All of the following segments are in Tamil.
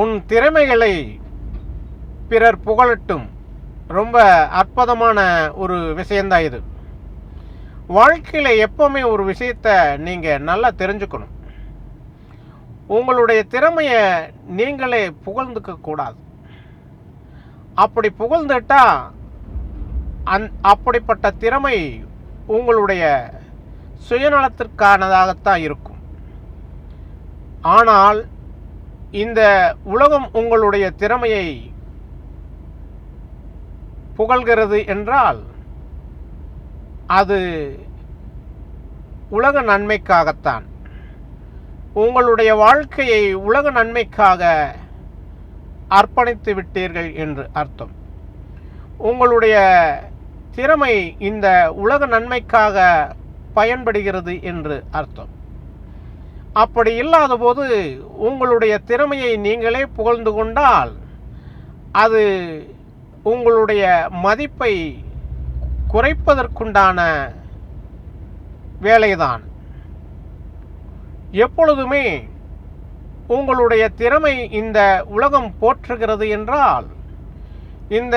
உன் திறமைகளை பிறர் புகழட்டும். ரொம்ப அற்புதமான ஒரு விஷயந்தான் இது. வாழ்க்கையில் எப்போவுமே ஒரு விஷயத்த நீங்கள் நல்லா தெரிஞ்சுக்கணும். உங்களுடைய திறமையை நீங்களே புகழ்ந்துக்க கூடாது. அப்படி புகழ்ந்துட்டா அந் அப்படிப்பட்ட திறமை உங்களுடைய சுயநலத்திற்கானதாகத்தான் இருக்கும். ஆனால் இந்த உலகம் உங்களுடைய திறமையை புகழ்கிறது என்றால் அது உலக நன்மைக்காகத்தான். உங்களுடைய வாழ்க்கையை உலக நன்மைக்காக அர்ப்பணித்து விட்டீர்கள் என்று அர்த்தம். உங்களுடைய திறமை இந்த உலக நன்மைக்காக பயன்படுகிறது என்று அர்த்தம். அப்படி இல்லாத போது உங்களுடைய திறமையை நீங்களே புகழ்ந்து கொண்டால் அது உங்களுடைய மதிப்பை குறைப்பதற்குண்டான வேலைதான். எப்பொழுதுமே உங்களுடைய திறமை இந்த உலகம் போற்றுகிறது என்றால் இந்த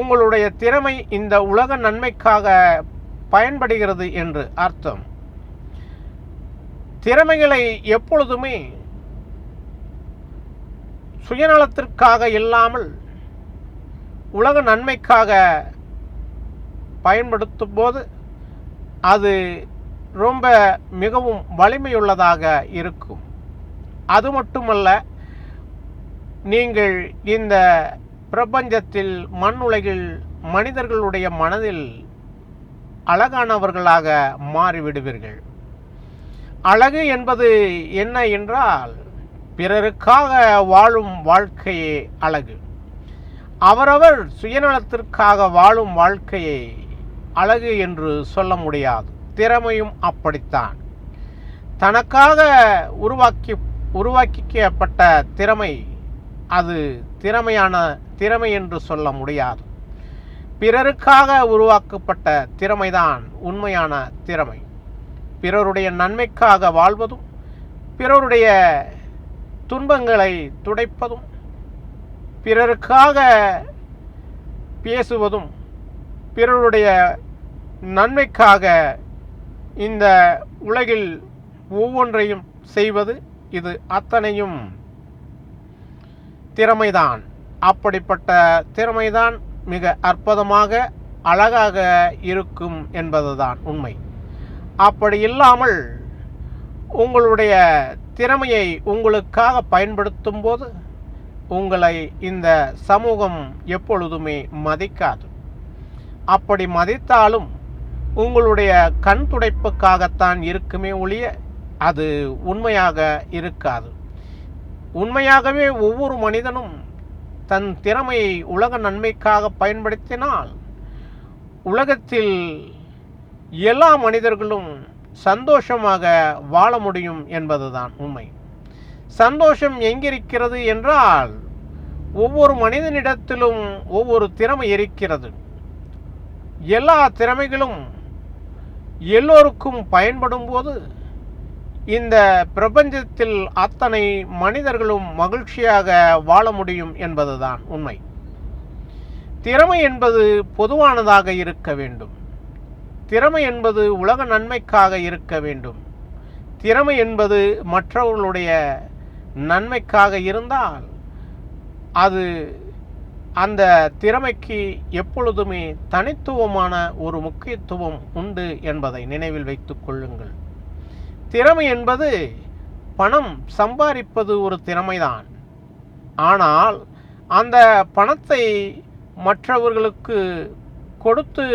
உங்களுடைய திறமை இந்த உலக நன்மைக்காக பயன்படுகிறது என்று அர்த்தம். திறமைகளை எப்பொழுதுமே சுயநலத்திற்காக இல்லாமல் உலக நன்மைக்காக பயன்படுத்தும் போது அது ரொம்ப மிகவும் வலிமையுள்ளதாக இருக்கும். அது மட்டுமல்ல நீங்கள் இந்த பிரபஞ்சத்தில் மண் உலகில் மனிதர்களுடைய மனதில் அழகானவர்களாக மாறிவிடுவீர்கள். அழகு என்பது என்ன என்றால் பிறருக்காக வாழும் வாழ்க்கையே அழகு. அவரவர் சுயநலத்திற்காக வாழும் வாழ்க்கையை அழகு என்று சொல்ல முடியாது. திறமையும் அப்படித்தான். தனக்காக உருவாக்கி உருவாக்கிக்கப்பட்ட திறமை அது திறமையான திறமை என்று சொல்ல முடியாது. பிறருக்காக உருவாக்கப்பட்ட திறமைதான் உண்மையான திறமை. பிறருடைய நன்மைக்காக வாழ்வதும் பிறருடைய துன்பங்களை துடைப்பதும் பிறருக்காக பேசுவதும் பிறருடைய நன்மைக்காக இந்த உலகில் ஒவ்வொன்றையும் செய்வது இது அத்தனையும் திறமைதான். அப்படிப்பட்ட திறமைதான் மிக அற்புதமாக அழகாக இருக்கும் என்பதுதான் உண்மை. அப்படி இல்லாமல் உங்களுடைய திறமையை உங்களுக்காக பயன்படுத்தும் போது உங்களை இந்த சமூகம் எப்பொழுதுமே மதிக்காது. அப்படி மதித்தாலும் உங்களுடைய கண் துடைப்புக்காகத்தான் இருக்குமே ஒழிய அது உண்மையாக இருக்காது. உண்மையாகவே ஒவ்வொரு மனிதனும் தன் திறமையை உலக நன்மைக்காக பயன்படுத்தினால் உலகத்தில் எல்லா மனிதர்களும் சந்தோஷமாக வாழ முடியும் என்பதுதான் உண்மை. சந்தோஷம் எங்கிருக்கிறது என்றால் ஒவ்வொரு மனிதனிடத்திலும் ஒவ்வொரு திறமை இருக்கிறது. எல்லா திறமைகளும் எல்லோருக்கும் பயன்படும் போது இந்த பிரபஞ்சத்தில் அத்தனை மனிதர்களும் மகிழ்ச்சியாக வாழ முடியும் என்பதுதான் உண்மை. திறமை என்பது பொதுவானதாக இருக்க வேண்டும். திறமை என்பது உலக நன்மைக்காக இருக்க வேண்டும். திறமை என்பது மற்றவர்களுடைய நன்மைக்காக இருந்தால் அது அந்த திறமைக்கு எப்பொழுதுமே தனித்துவமான ஒரு முக்கியத்துவம் உண்டு என்பதை நினைவில் வைத்து கொள்ளுங்கள். திறமை என்பது பணம் சம்பாதிப்பது ஒரு திறமைதான். ஆனால் அந்த பணத்தை மற்றவர்களுக்கு கொடுத்து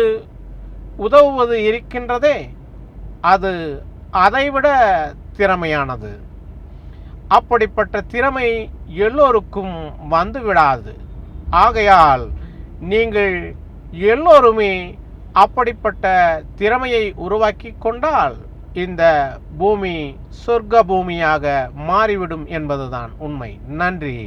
உதவுவது இருக்கின்றதே அது அதைவிட திறமையானது. அப்படிப்பட்ட திறமை எல்லோருக்கும் வந்துவிடாது. ஆகையால் நீங்கள் எல்லோருமே அப்படிப்பட்ட திறமையை உருவாக்கி கொண்டால் இந்த பூமி சொர்க்க பூமியாக மாறிவிடும் என்பதுதான் உண்மை. நன்றி.